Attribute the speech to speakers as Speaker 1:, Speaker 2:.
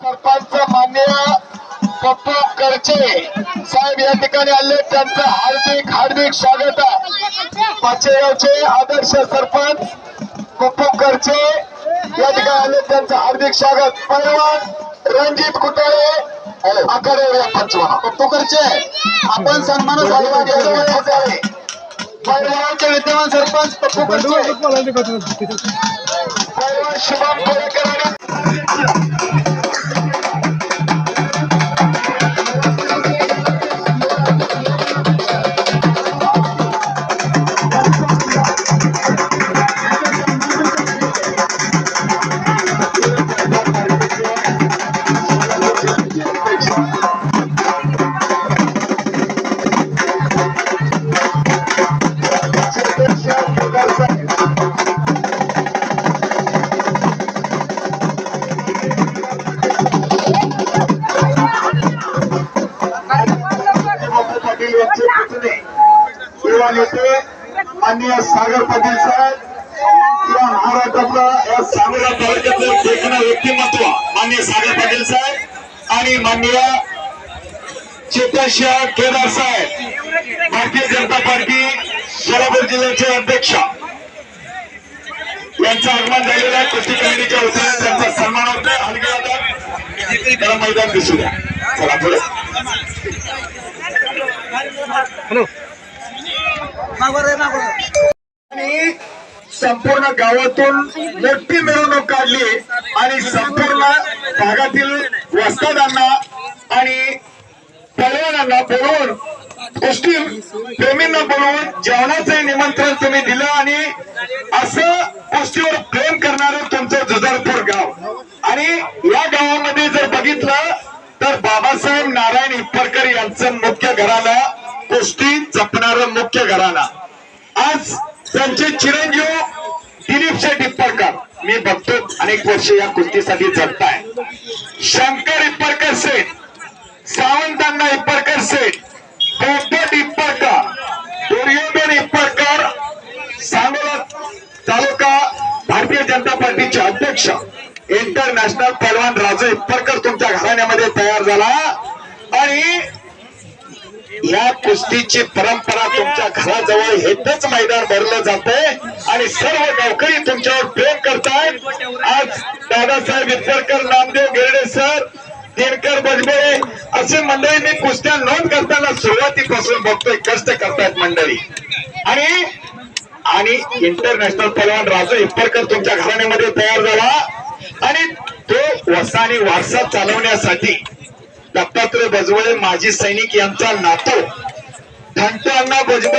Speaker 1: सरपंच मान्य पप्पू करचे साहेब या ठिकाणी आले त्यांचं हार्दिक हार्दिक स्वागत. आहे पाचेगावचे आदर्श सरपंच पप्पू करचे या ठिकाणी आले त्यांचं हार्दिक स्वागत. पैलवान रणजित कुटाळे आखाडे पंचवाना पप्पू करचे आपण सन्मान पैलवानचे विद्यमान सरपंच पप्पू शुभम किंवा नेते माननीय सागर पाटील साहेब या महाराष्ट्रातला या सांगोला तालुक्यातलं देखणं व्यक्तिमत्व माननीय सागर पाटील साहेब आणि माननीय चेतनशाह केदार साहेब भारतीय जनता पार्टी सोलापूर जिल्ह्याचे अध्यक्ष. यांचं आगमन झालेलं आहे. कृषी कमिटीच्या वतीने त्यांचा सन्मान होतोय. हलगे होतात त्याला मैदान दिसू द्या. चला पुढे. हॅलो. आणि संपूर्ण गावातून मोठी मिरवणूक काढली आणि संपूर्ण भागातील वस्तादांना आणि पलवानांना बोलवून गोष्टी प्रेमींना बोलवून जेवणाचं निमंत्रण तुम्ही दिलं आणि असं गोष्टीवर प्रेम करणारं तुमचं जुजारपूर गाव. आणि या गावामध्ये जर बघितलं तर बाबासाहेब नारायण इप्परकर यांचं मुख्य घराला गोष्टी जपणारं मुख्य घराणा. आज त्यांचे चिरंजीव दिलीप शेठ इप्परकर मी बघतो अनेक वर्ष या कुस्तीसाठी जगताय. शंकर इप्परकर सेठ सावंतांना इप्परकर सेठ पोपट इप्परकर दुर्योधन इप्परकर सांगोला तालुका भारतीय जनता पार्टीचे अध्यक्ष इंटरनॅशनल पहलवान राजे इप्परकर तुमच्या घराण्यामध्ये तयार झाला. आणि या कुस्तीची परंपरा तुमच्या घराजवळ हेच मैदान भरलं जाते आणि सर्व गावकरी तुमच्यावर प्रेम करतात आज दादासाहेब इतरकर नामदेव गिरडे सर दिनकर बजबे असे मंडळी मी कुस्त्या नोंद करताना सुरुवातीपासून बघतोय कष्ट करतायत मंडळी. आणि आणि इंटरनॅशनल पलवान राजू इप्परकर तुमच्या घराण्यामध्ये तयार झाला. आणि तो वसानी वारसा चालवण्यासाठी दत्तात्रय बजवळे माजी सैनिक यांचा नातू. घंटा अण्णा बजबळे